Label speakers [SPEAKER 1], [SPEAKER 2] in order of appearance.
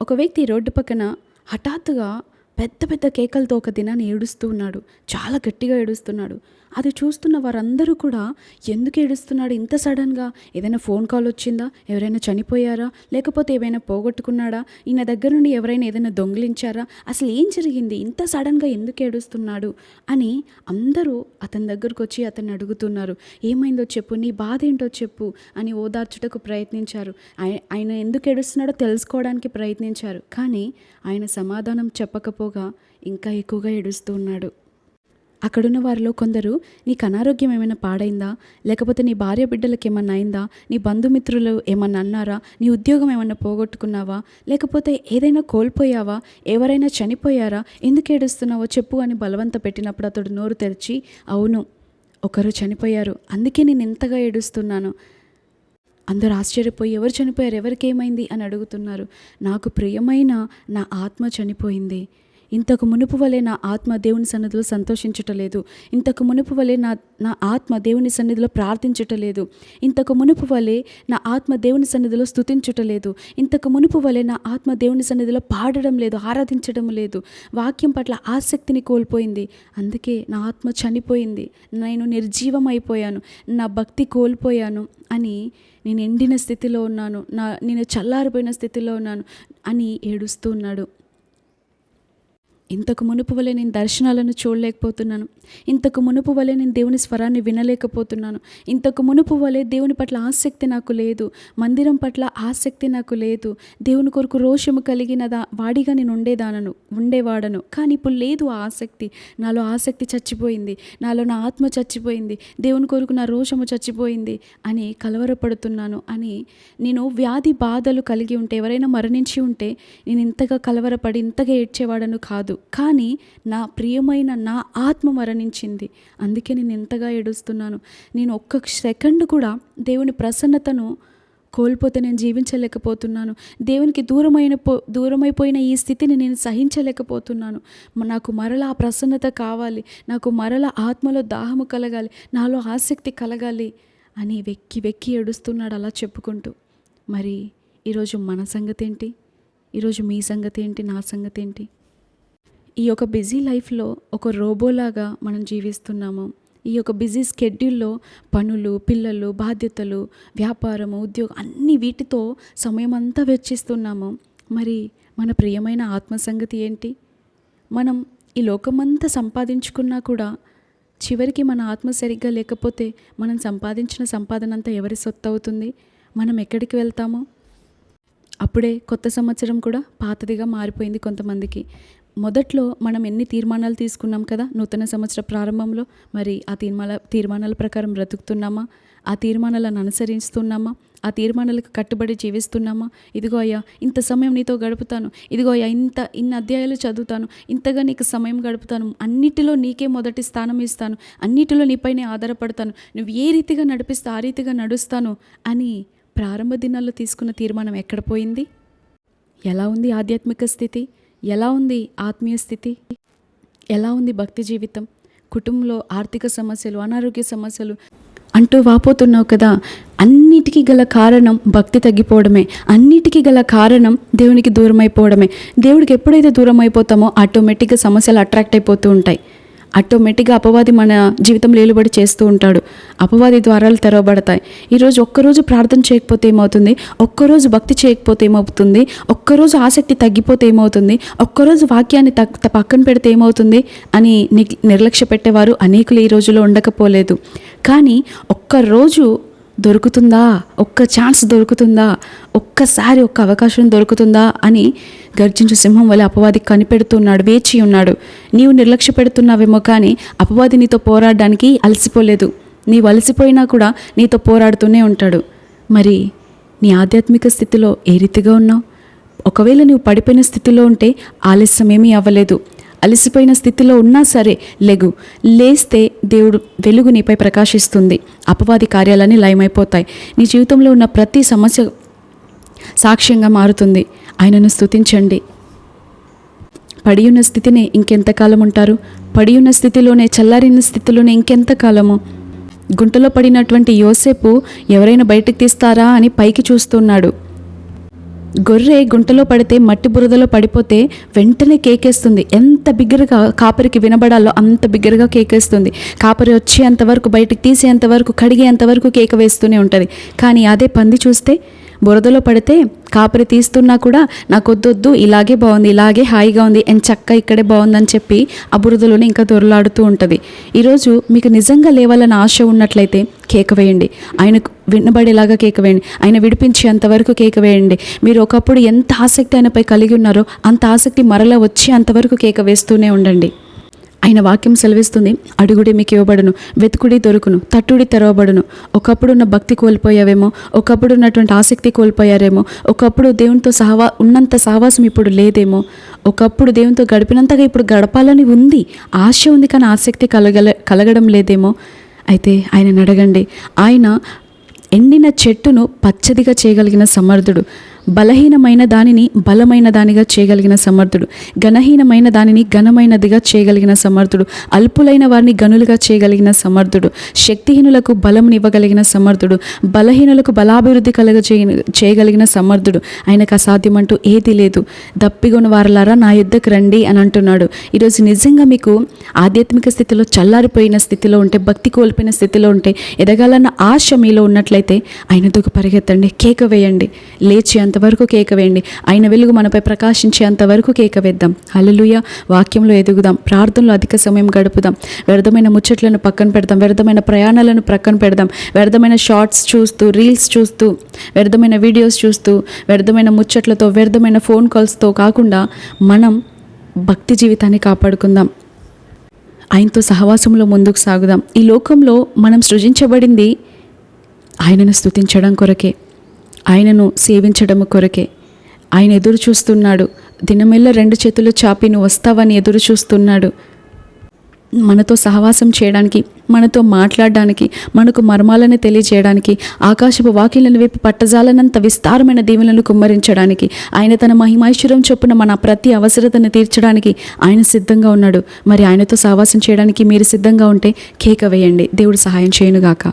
[SPEAKER 1] ఒక వ్యక్తి రోడ్డు పక్కన హఠాత్తుగా పెద్ద పెద్ద కేకలతో ఒక దినాన్ని ఏడుస్తూ ఉన్నాడు. చాలా గట్టిగా ఏడుస్తున్నాడు. అది చూస్తున్న వారందరూ కూడా ఎందుకు ఏడుస్తున్నాడు ఇంత సడన్గా? ఏదైనా ఫోన్ కాల్ వచ్చిందా? ఎవరైనా చనిపోయారా? లేకపోతే ఏమైనా పోగొట్టుకున్నాడా? ఈయన దగ్గర నుండి ఎవరైనా ఏదైనా దొంగిలించారా? అసలు ఏం జరిగింది? ఇంత సడన్గా ఎందుకు ఏడుస్తున్నాడు? అని అందరూ అతని దగ్గరకు వచ్చి అతన్ని అడుగుతున్నారు. ఏమైందో చెప్పు నీ బాధ ఏంటో చెప్పు అని ఓదార్చుటకు ప్రయత్నించారు. ఆయన ఎందుకు ఏడుస్తున్నాడో తెలుసుకోవడానికి ప్రయత్నించారు. కానీ ఆయన సమాధానం చెప్పకపోగా ఇంకా ఎక్కువగా ఏడుస్తూ ఉన్నాడు. అక్కడున్న వారిలో కొందరు నీకు అనారోగ్యం ఏమైనా పాడైందా? లేకపోతే నీ భార్య బిడ్డలకు ఏమన్నా అయిందా? నీ బంధుమిత్రులు ఏమన్నా అన్నారా? నీ ఉద్యోగం ఏమన్నా పోగొట్టుకున్నావా? లేకపోతే ఏదైనా కోల్పోయావా? ఎవరైనా చనిపోయారా? ఎందుకు ఏడుస్తున్నావో చెప్పు అని బలవంత పెట్టినప్పుడు అతడు నోరు తెరిచి అవును ఒకరు చనిపోయారు. అందుకే నేను ఎంతగా ఏడుస్తున్నాను. అందరూ ఆశ్చర్యపోయి ఎవరు చనిపోయారు? ఎవరికి ఏమైంది? అని అడుగుతున్నారు. నాకు ప్రియమైన నా ఆత్మ చనిపోయింది. ఇంతకు మునుపు వలె నా ఆత్మ దేవుని సన్నిధిలో సంతోషించటలేదు. ఇంతకు మునుపు వలె నా నా ఆత్మ దేవుని సన్నిధిలో ప్రార్థించటలేదు. ఇంతకు మునుపు వలె నా ఆత్మ దేవుని సన్నిధిలో స్తుతించుటలేదు. ఇంతకు మునుపు వలె నా ఆత్మ దేవుని సన్నిధిలో పాడడం లేదు ఆరాధించడం లేదు. వాక్యం పట్ల ఆసక్తిని కోల్పోయింది. అందుకే నా ఆత్మ చనిపోయింది. నేను నిర్జీవం అయిపోయాను నా భక్తి కోల్పోయాను అని నేను ఎండిన స్థితిలో ఉన్నాను. నా నేను చల్లారిపోయిన స్థితిలో ఉన్నాను అని ఏడుస్తూ ఉన్నాడు. ఇంతకు మునుపు వలె నేను దర్శనాలను చూడలేకపోతున్నాను. ఇంతకు మునుపు వలె నేను దేవుని స్వరాన్ని వినలేకపోతున్నాను. ఇంతకు మునుపు వలె దేవుని పట్ల ఆసక్తి నాకు లేదు. మందిరం పట్ల ఆసక్తి నాకు లేదు. దేవుని కొరకు రోషము కలిగినదా వాడిగా నేను ఉండేదానను ఉండేవాడను. కానీ ఇప్పుడు లేదు ఆ ఆసక్తి. నాలో ఆసక్తి చచ్చిపోయింది. నాలో నా ఆత్మ చచ్చిపోయింది. దేవుని కొరకు నా రోషము చచ్చిపోయింది అని కలవరపడుతున్నాను అని నేను వ్యాధి బాధలు కలిగి ఉంటే ఎవరైనా మరణించి ఉంటే నేను ఇంతగా కలవరపడి ఇంతగా ఏడ్చేవాడను కాదు. కానీ నా ప్రియమైన నా ఆత్మ మరణించింది. అందుకే నేను ఎంతగా ఏడుస్తున్నాను. నేను ఒక్క సెకండ్ కూడా దేవుని ప్రసన్నతను కోల్పోతే నేను జీవించలేకపోతున్నాను. దేవునికి దూరమైన పో దూరమైపోయిన ఈ స్థితిని నేను సహించలేకపోతున్నాను. నాకు మరల ఆ ప్రసన్నత కావాలి. నాకు మరల ఆత్మలో దాహము కలగాలి. నాలో ఆసక్తి కలగాలి అని వెక్కి వెక్కి ఏడుస్తున్నాడు అలా చెప్పుకుంటూ. మరి ఈరోజు మన సంగతి ఏంటి ఈరోజు మీ సంగతి ఏంటి నా సంగతి ఏంటి ఈ యొక్క బిజీ లైఫ్లో ఒక రోబోలాగా మనం జీవిస్తున్నాము. ఈ యొక్క బిజీ స్కెడ్యూల్లో పనులు పిల్లలు బాధ్యతలు వ్యాపారము ఉద్యోగం అన్ని వీటితో సమయం అంతా వెచ్చిస్తున్నాము. మరి మన ప్రియమైన ఆత్మ సంగతి ఏంటి? మనం ఈ లోకమంతా సంపాదించుకున్నా కూడా చివరికి మన ఆత్మ సరిగ్గా లేకపోతే మనం సంపాదించిన సంపాదన అంతా ఎవరి సొత్తు అవుతుంది మనం ఎక్కడికి వెళ్తాము? అప్పుడే కొత్త సంవత్సరం కూడా పాతదిగా మారిపోయింది కొంతమందికి. మొదట్లో మనం ఎన్ని తీర్మానాలు తీసుకున్నాం కదా నూతన సంవత్సర ప్రారంభంలో మరి ఆ తీర్మాన తీర్మానాల ప్రకారం బ్రతుకుతున్నామా ఆ తీర్మానాలను అనుసరిస్తున్నామా ఆ తీర్మానాలకు కట్టుబడి జీవిస్తున్నామా ఇదిగో అయ్యా ఇంత సమయం నీతో గడుపుతాను ఇదిగో అయ్యా ఇంత ఇన్ని అధ్యాయాలు చదువుతాను ఇంతగా నీకు సమయం గడుపుతాను అన్నిటిలో నీకే మొదటి స్థానం ఇస్తాను అన్నిటిలో నీపైనే ఆధారపడతాను నువ్వు ఏ రీతిగా నడిపిస్తే ఆ రీతిగా నడుస్తాను అని ప్రారంభ దినాల్లో తీసుకున్న తీర్మానం ఎక్కడ పోయింది? ఎలా ఉంది ఆధ్యాత్మిక స్థితి? ఎలా ఉంది ఆత్మీయ స్థితి? ఎలా ఉంది భక్తి జీవితం? కుటుంబంలో ఆర్థిక సమస్యలు అనారోగ్య సమస్యలు అంటూ వాపోతున్నావు కదా అన్నిటికీ గల కారణం భక్తి తగ్గిపోవడమే. అన్నిటికీ గల కారణం దేవునికి దూరం అయిపోవడమే దేవుడికి ఎప్పుడైతే దూరం అయిపోతామో ఆటోమేటిక్గా సమస్యలు అట్రాక్ట్ అయిపోతూ ఉంటాయి. ఆటోమేటిక్గా అపవాది మన జీవితంలో ఏలుబడి చేస్తూ ఉంటాడు. అపవాది ద్వారాలు తెరవబడతాయి. ఈరోజు ఒక్కరోజు ప్రార్థన చేయకపోతే ఏమవుతుంది? ఒక్కరోజు భక్తి చేయకపోతే ఏమవుతుంది? ఒక్కరోజు ఆసక్తి తగ్గిపోతే ఏమవుతుంది? ఒక్కరోజు వాక్యాన్ని తక్ పక్కన పెడితే ఏమవుతుంది? అని నిర్లక్ష్య పెట్టేవారు అనేకులు ఈ రోజులో ఉండకపోలేదు. కానీ ఒక్కరోజు దొరుకుతుందా? ఒక్క ఛాన్స్ దొరుకుతుందా? ఒక్కసారి ఒక్క అవకాశం దొరుకుతుందా? అని గర్జించు సింహం వల్ల అపవాది కనిపెడుతున్నాడు వేచి ఉన్నాడు. నీవు నిర్లక్ష్య పెడుతున్నావేమో కానీ అపవాది నీతో పోరాడడానికి అలసిపోలేదు. నీవు అలసిపోయినా కూడా నీతో పోరాడుతూనే ఉంటాడు. మరి నీ ఆధ్యాత్మిక స్థితిలో ఏ రీతిగా ఉన్నావు? ఒకవేళ నువ్వు పడిపోయిన స్థితిలో ఉంటే ఆలస్యం ఏమీ అవ్వలేదు. అలసిపోయిన స్థితిలో ఉన్నా సరే లెగు. లేస్తే దేవుడు వెలుగు నీపై ప్రకాశిస్తుంది. అపవాది కార్యాలన్నీ లయమైపోతాయి. నీ జీవితంలో ఉన్న ప్రతి సమస్య సాక్ష్యంగా మారుతుంది. ఆయనను స్తుతించండి. పడి ఉన్న స్థితిని ఇంకెంతకాలం ఉంటారు? పడి ఉన్న స్థితిలోనే చల్లారిన స్థితిలోనే ఇంకెంతకాలము గుంటలో పడినటువంటి యోసేపు ఎవరైనా బయటకు తీస్తారా అని పైకి చూస్తున్నాడు. గొర్రె గుంటలో పడితే మట్టి బురదలో పడిపోతే వెంటనే కేకేస్తుంది. ఎంత బిగ్గరగా కాపరికి వినబడాలో అంత బిగ్గరగా కేకేస్తుంది. కాపరి వచ్చేంత వరకు తీసేంతవరకు తీసేంత వరకు కడిగేంత వరకు కేక వేస్తూనే ఉంటుంది. కానీ అదే పంది చూస్తే బురదలో పడితే కాపరి తీస్తున్నా కూడా నాకు వద్దొద్దు ఇలాగే బాగుంది ఇలాగే హాయిగా ఉంది అండ్ చక్క ఇక్కడే బాగుందని చెప్పి ఆ బురదలోనే ఇంకా దొరలాడుతూ ఉంటుంది. ఈరోజు మీకు నిజంగా లేవాలని ఆశ ఉన్నట్లయితే కేక వేయండి. ఆయనకు వినబడేలాగా కేక వేయండి. ఆయన విడిపించేంతవరకు కేక వేయండి. మీరు ఒకప్పుడు ఎంత ఆసక్తి ఆయనపై కలిగి ఉన్నారో అంత ఆసక్తి మరలా వచ్చి అంతవరకు కేక వేస్తూనే ఉండండి. ఆయన వాక్యం సెలవిస్తుంది. అడుగుడి మీకు ఇవ్వబడును వెతుకుడి దొరుకును తట్టుడి తెరవబడును. ఒకప్పుడు ఉన్న భక్తి కోల్పోయావేమో ఒకప్పుడు ఉన్నటువంటి ఆసక్తి కోల్పోయారేమో ఒకప్పుడు దేవునితో సహవా ఉన్నంత సహవాసం ఇప్పుడు లేదేమో ఒకప్పుడు దేవునితో గడిపినంతగా ఇప్పుడు గడపాలని ఉంది. ఆశ ఉంది కానీ ఆసక్తి కలగల కలగడం లేదేమో. అయితే ఆయనను అడగండి. ఆయన ఎండిన చెట్టును పచ్చదిగా చేయగలిగిన సమర్థుడు. బలహీనమైన దానిని బలమైన దానిగా చేయగలిగిన సమర్థుడు. ఘనహీనమైన దానిని ఘనమైనదిగా చేయగలిగిన సమర్థుడు. అల్పులైన వారిని గనులుగా చేయగలిగిన సమర్థుడు. శక్తిహీనులకు బలమునివ్వగలిగిన సమర్థుడు. బలహీనులకు బలాభివృద్ధి కలగ చేయగలిగిన సమర్థుడు. ఆయనకు అసాధ్యమంటూ ఏది లేదు. దప్పిగొన వారలారా నా యుద్ధకు రండి అని అంటున్నాడు. ఈరోజు నిజంగా మీకు ఆధ్యాత్మిక స్థితిలో చల్లారిపోయిన స్థితిలో ఉంటే భక్తి కోల్పోయిన స్థితిలో ఉంటే ఎదగాలన్న ఆశ మీలో ఉన్నట్లయితే ఆయన దూకు పరిగెత్తండి కేక వేయండి. లేచి అంత అంతవరకు కేక వేయండి. ఆయన వెలుగు మనపై ప్రకాశించేంత వరకు కేక వేద్దాం. హలలుయ వాక్యంలో ఎదుగుదాం. ప్రార్థనలో అధిక సమయం గడుపుదాం. వ్యర్థమైన ముచ్చట్లను పక్కన పెడదాం. వ్యర్థమైన ప్రయాణాలను ప్రక్కన పెడదాం. వ్యర్థమైన షార్ట్స్ చూస్తూ రీల్స్ చూస్తూ వ్యర్థమైన వీడియోస్ చూస్తూ వ్యర్థమైన ముచ్చట్లతో వ్యర్థమైన ఫోన్ కాల్స్తో కాకుండా మనం భక్తి జీవితాన్ని కాపాడుకుందాం. ఆయనతో సహవాసంలో ముందుకు సాగుదాం. ఈ లోకంలో మనం సృజించబడింది ఆయనను స్థుతించడం కొరకే. ఆయనను సేవించడము కొరకే. ఆయన ఎదురు చూస్తున్నాడు. దినమెల్ల రెండు చేతులు చాపి నువ్వు వస్తావని ఎదురు చూస్తున్నాడు. మనతో సహవాసం చేయడానికి మనతో మాట్లాడడానికి మనకు మర్మాలను తెలియజేయడానికి ఆకాశపు వాకిలను వైపు పట్టజాలనంత విస్తారమైన దీవులను కుమ్మరించడానికి ఆయన తన మహిమైశ్వరం చొప్పున మన ప్రతి అవసరతను తీర్చడానికి ఆయన సిద్ధంగా ఉన్నాడు. మరి ఆయనతో సహవాసం చేయడానికి మీరు సిద్ధంగా ఉంటే కేక వేయండి. దేవుడు సహాయం చేయనుగాక.